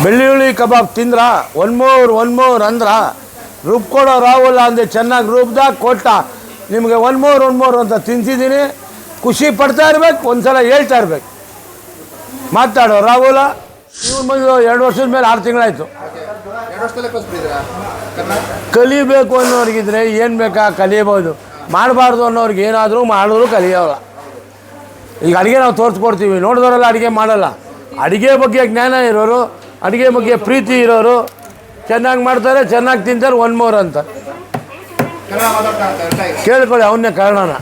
ಬೆಳ್ಳುಳ್ಳಿ ಕಬಾಬ್ ತಿಂದ್ರ one more one more ಅಂದ್ರ ರುಬ್ಕೊಡೋ ರಾಹುಲ್ ಅಂದ್ರೆ ಚೆನ್ನಾಗಿ ರೂಪದಾಗ ಕೊಟ್ಟ. ನಿಮಗೆ ಒನ್ ಮೋರ್ ಒನ್ ಮೋರ್ ಅಂತ ತಿಂತಿದ್ದೀನಿ ಖುಷಿ ಪಡ್ತಾ ಇರ್ಬೇಕು, ಒಂದ್ಸಲ ಹೇಳ್ತಾ ಇರ್ಬೇಕು. ಮಾತಾಡೋ ರಾಹುಲ ಇವ್ರು ಎರಡು ವರ್ಷದ ಮೇಲೆ ಆರು ತಿಂಗಳಾಯ್ತು. ಕಲಿಬೇಕು ಅನ್ನೋರಿಗಿದ್ರೆ ಏನು ಬೇಕಾ ಕಲಿಯಬಹುದು ಮಾಡಬಾರ್ದು ಅನ್ನೋರ್ಗೆ ಏನಾದರೂ ಮಾಡಿದ್ರು ಕಲಿಯೋಲ್ಲ ಈಗ ಅಡುಗೆ ನಾವು ತೋರಿಸ್ಕೊಡ್ತೀವಿ. ನೋಡಿದವರೆಲ್ಲ ಅಡುಗೆ ಮಾಡಲ್ಲ. ಅಡುಗೆ ಬಗ್ಗೆ ಜ್ಞಾನ ಇರೋರು ಅಡುಗೆ ಬಗ್ಗೆ ಪ್ರೀತಿ ಇರೋರು. ಚೆನ್ನಾಗಿ ಮಾಡ್ತಾರೆ ಚೆನ್ನಾಗಿ ತಿಂತಾರೆ ಒನ್ ಮೋರ್ ಅಂತ. ಕೇಳ್ಕೊಳ್ಳಿ ಅವನ್ನೇ ಕಾರಣನ.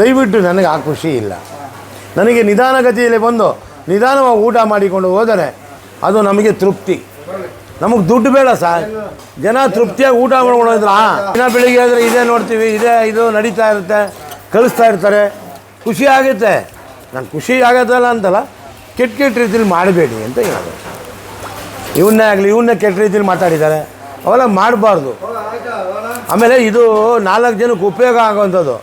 ದಯವಿಟ್ಟು ನನಗೆ ಆ ಖುಷಿ ಇಲ್ಲ. ನನಗೆ ನಿಧಾನಗತಿಯಲ್ಲಿ ಬಂದು ನಿಧಾನವಾಗಿ ಊಟ ಮಾಡಿಕೊಂಡು ಹೋದರೆ ಅದು ನಮಗೆ ತೃಪ್ತಿ. ನಮಗೆ ದುಡ್ಡು ಬೇಡ ಸರ್. ಜನ ತೃಪ್ತಿಯಾಗಿ ಊಟ ಮಾಡ್ಕೊಂಡು ಹೋದ್ರೆ ದಿನ ಬೆಳಿಗ್ಗೆ ಆದರೆ ಇದೇ ನೋಡ್ತೀವಿ ಇದೇ ಇದು ನಡೀತಾ ಇರುತ್ತೆ ಕಳಿಸ್ತಾ ಇರ್ತಾರೆ. ಖುಷಿ ಆಗುತ್ತೆ ನಾನು ಖುಷಿ ಆಗತ್ತಲ್ಲ ಅಂತಲ್ಲ, ಕೆಟ್ಟ ಕೆಟ್ಟ ರೀತಿಲಿ ಮಾಡಬೇಡಿ ಅಂತ ಹೇಳೋದು. ಇವನ್ನೇ ಆಗಲಿ, ಇವನ್ನೇ ಕೆಟ್ಟ ರೀತಿಲಿ ಮಾತಾಡಿದ್ದಾರೆ. ಅವೆಲ್ಲ ಮಾಡಬಾರ್ದು. ಆಮೇಲೆ ಇದು ನಾಲ್ಕು ಜನಕ್ಕೆ ಉಪಯೋಗ ಆಗೋವಂಥದ್ದು.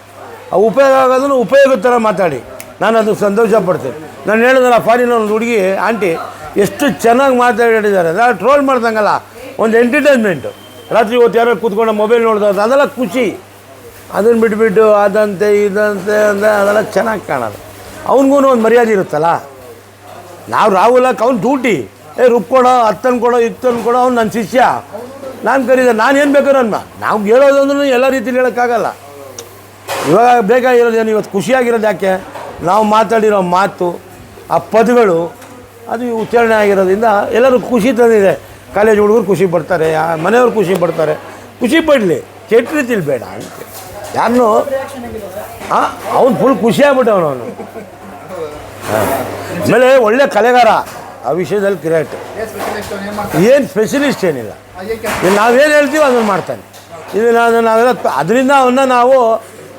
ಆ ಉಪಯೋಗ ಆಗೋದನ್ನು ಉಪಯೋಗದ ಥರ ಮಾತಾಡಿ. ನಾನು ಅದು ಸಂತೋಷ ಪಡ್ತೀನಿ. ನಾನು ಹೇಳಿದಲ್ಲ ಫಾರಿನ ಒಂದು ಹುಡುಗಿ ಆಂಟಿ ಎಷ್ಟು ಚೆನ್ನಾಗಿ ಮಾತಾಡಿದ್ದಾರೆ. ಅದೆಲ್ಲ ಟ್ರೋಲ್ ಮಾಡ್ದಂಗಲ್ಲ, ಒಂದು ಎಂಟರ್ಟೈನ್ಮೆಂಟು ರಾತ್ರಿ ಹೊತ್ತು ಯಾರೋ ಕೂತ್ಕೊಂಡು ಮೊಬೈಲ್ ನೋಡಿದ್ರೆ ಅದೆಲ್ಲ ಖುಷಿ. ಅದನ್ನು ಬಿಟ್ಬಿಟ್ಟು ಅದಂತೆ ಇದಂತೆ ಅಂದರೆ ಅದೆಲ್ಲ ಚೆನ್ನಾಗಿ ಕಾಣೋದು ಅವನಿಗೂ ಒಂದು ಮರ್ಯಾದೆ ಇರುತ್ತಲ್ಲ? ನಾವು ರಾಹುಲಕ್ಕೆ ಅವ್ನು ಡ್ಯೂಟಿ. ಏ ರುಬ್ಕೊಡೋ ಹತ್ತನ್ನು ಕೊಡೋ ಇತ್ತನ್ನು ಕೊಡೋ, ಅವ್ನು ನನ್ನ ಶಿಷ್ಯ. ನಾನು ಕರೀದೆ, ನಾನು ಏನು ಬೇಕಾದ್ರೂ ಅನ್ನ ನಾವು ಹೇಳೋದಂದ್ರೂ ಎಲ್ಲ ರೀತಿಲಿ ಹೇಳೋಕ್ಕಾಗಲ್ಲ ಇವಾಗ ಬೇಕಾಗಿರೋದೇನು ಇವತ್ತು ಖುಷಿಯಾಗಿರೋದು ಯಾಕೆ? ನಾವು ಮಾತಾಡಿರೋ ಮಾತು, ಆ ಪದಗಳು, ಅದು ಉಚ್ಚಾರಣೆ ಆಗಿರೋದ್ರಿಂದ ಎಲ್ಲರೂ ಖುಷಿ ತಂದಿದೆ. ಕಾಲೇಜ್ ಹುಡುಗರು ಖುಷಿ ಪಡ್ತಾರೆ ಮನೆಯವ್ರು ಖುಷಿ ಪಡ್ತಾರೆ. ಖುಷಿ ಪಡಲಿ. ಕೆಟ್ಟ ರೀತಿಲಿ ಬೇಡ ಅಂತ. ಯಾರನ್ನು ಹಾಂ ಅವ್ನು ಫುಲ್ ಖುಷಿಯಾಗ್ಬಿಟ್ಟವನು ಅವನು. ಹಾಂ. ಆಮೇಲೆ ಒಳ್ಳೆ ಕಲೆಗಾರ ಆ ವಿಷಯದಲ್ಲಿ ಕ್ರಿಯೇಟ್ ಏನು ಸ್ಪೆಷಲಿಸ್ಟ್ ಏನಿಲ್ಲ. ನಾವೇನು ಹೇಳ್ತೀವಿ ಅದನ್ನು ಮಾಡ್ತಾನೆ. ಇದು ನಾನು ನಾವೆಲ್ಲ ಅದರಿಂದ ಅವನ್ನ ನಾವು,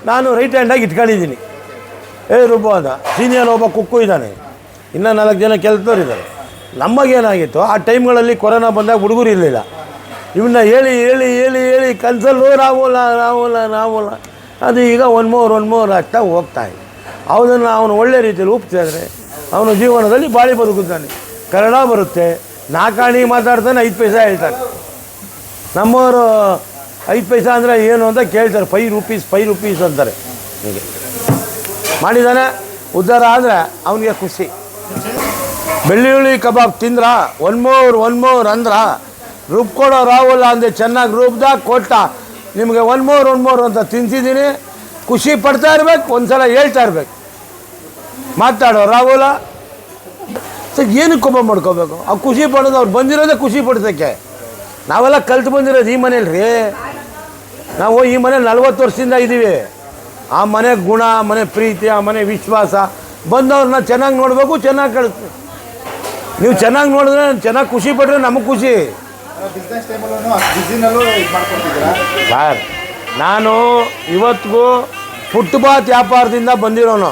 ನಾನು ರೈಟ್ ಹ್ಯಾಂಡಾಗಿ ಇಟ್ಕೊಂಡಿದ್ದೀನಿ. ಏ ರೂಪ ಅದ ಸೀನಿಯರ್ ಒಬ್ಬ ಕುಕ್ಕು ಇದ್ದಾನೆ. ಇನ್ನೂ ನಾಲ್ಕು ಜನ ಕೆಲಸದವ್ರು ಇದ್ದಾರೆ ನಮಗೇನಾಗಿತ್ತು ಆ ಟೈಮ್ಗಳಲ್ಲಿ ಕೊರೋನಾ ಬಂದಾಗ ಹುಡುಗರು ಇರಲಿಲ್ಲ. ಇವನ್ನ ಹೇಳಿ ಹೇಳಿ ಹೇಳಿ ಹೇಳಿ ಕನ್ಸಲ್ಲೂ ರಾವುಲ್ಲ ರಾವುಲ್ಲ ರಾವುಲ್ಲ ಅದು ಈಗ ಒನ್ ಮೋರ್ ಒನ್ ಮೋರ್ ಆಗ್ತಾ ಹೋಗ್ತಾ ಇದೆ. ಅವನನ್ನು ಅವನು ಒಳ್ಳೆ ರೀತಿಯಲ್ಲಿ ಒಪ್ತಿದ್ರೆ ಅವನ ಜೀವನದಲ್ಲಿ ಬಾಳಿ ಬದುಕುತ್ತಾನೆ. ಕನ್ನಡ ಬರುತ್ತೆ. ನಾಕಾಣಿ ಮಾತಾಡ್ತಾನೆ, ಐದು ಪೈಸೆ ಹೇಳ್ತಾನೆ. ನಮ್ಮವರು ಐದು ಪೈಸಾ ಅಂದರೆ ಏನು ಅಂತ ಕೇಳ್ತಾರೆ. ಫೈ ರುಪೀಸ್ ಫೈ ರುಪೀಸ್ ಅಂತಾರೆ. ಹೀಗೆ. ಮಾಡಿದ್ದಾನೆ ಉದ್ಧಾರ ಆದರೆ ಅವನಿಗೆ ಖುಷಿ. ಬೆಳ್ಳುಳ್ಳಿ ಕಬಾಬ್ ತಿಂದ್ರ? ಒನ್ ಮೋರ್ ಒನ್ ಮೋರ್ ಅಂದ್ರ? ರುಬ್ಕೊಡೋ ರಾಹುಲ್ ಅಂದೆ ಚೆನ್ನಾಗಿ ರುಬ್ದ ಕೊಟ್ಟ. ನಿಮಗೆ ಒನ್ ಮೋರ್ ಒನ್ ಮೋರ್ ಅಂತ ತಿಂತಿದ್ದೀನಿ ಖುಷಿ ಪಡ್ತಾ ಇರ್ಬೇಕು, ಒಂದ್ಸಲ ಹೇಳ್ತಾ ಇರ್ಬೇಕು. ಮಾತಾಡೋ ರಾಹುಲ. ಸರ್, ಏನಕ್ಕೆ ಕೋಪ ಮಾಡ್ಕೋಬೇಕು? ಅವ್ರು ಖುಷಿ ಪಡೋದು ಅವ್ರು ಬಂದಿರೋದೇ ಖುಷಿ ಪಡ್ತಕ್ಕೆ ನಾವೆಲ್ಲ ಕಲ್ತು ಬಂದಿರೋದು ಈ ಮನೇಲಿ ರೀ ನಾವು ಈ ಮನೇಲಿ ನಲ್ವತ್ತು ವರ್ಷದಿಂದ ಇದ್ದೀವಿ ಆ ಮನೆ ಗುಣ, ಆ ಮನೆ ಪ್ರೀತಿ, ಆ ಮನೆ ವಿಶ್ವಾಸ. ಬಂದವ್ರನ್ನ ಚೆನ್ನಾಗಿ ನೋಡಬೇಕು, ಚೆನ್ನಾಗಿ ಕಳಿಸ್ಬೇಕು ನೀವು ಚೆನ್ನಾಗಿ ನೋಡಿದ್ರೆ ಚೆನ್ನಾಗಿ ಖುಷಿ ಪಟ್ಟರೆ ನಮಗೆ ಖುಷಿ. ಸರ್ ನಾನು ಇವತ್ತಿಗೂ ಫುಟ್ಪಾತ್ ವ್ಯಾಪಾರದಿಂದ ಬಂದಿರೋನು.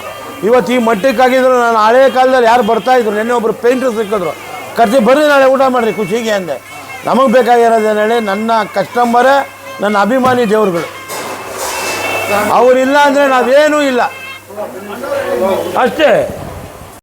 ಇವತ್ತು ಈ ಮಟ್ಟಕ್ಕಾಗಿದ್ರು ನಾನು ಹಳೆ ಕಾಲದಲ್ಲಿ ಯಾರು ಬರ್ತಾ ಇದ್ರು ನೆನ್ನೆ ಒಬ್ಬರು ಪೇಂಟ್ರು ಸಿಕ್ಕಿದ್ರು. ಕರ್ಸಿ ಬರ್ರಿ ನಾಳೆ ಊಟ ಮಾಡಿರಿ ಖುಷಿಗೆ ಅಂದೆ. ನಮಗೆ ಬೇಕಾಗಿರೋದೇನು ಹೇಳಿ ನನ್ನ ಕಸ್ಟಮರೇ ನನ್ನ ಅಭಿಮಾನಿ ದೇವ್ರುಗಳು. ಅವರಿಲ್ಲ ಅಂದರೆ ನಾವೇನೂ ಇಲ್ಲ. ಅಷ್ಟೇ.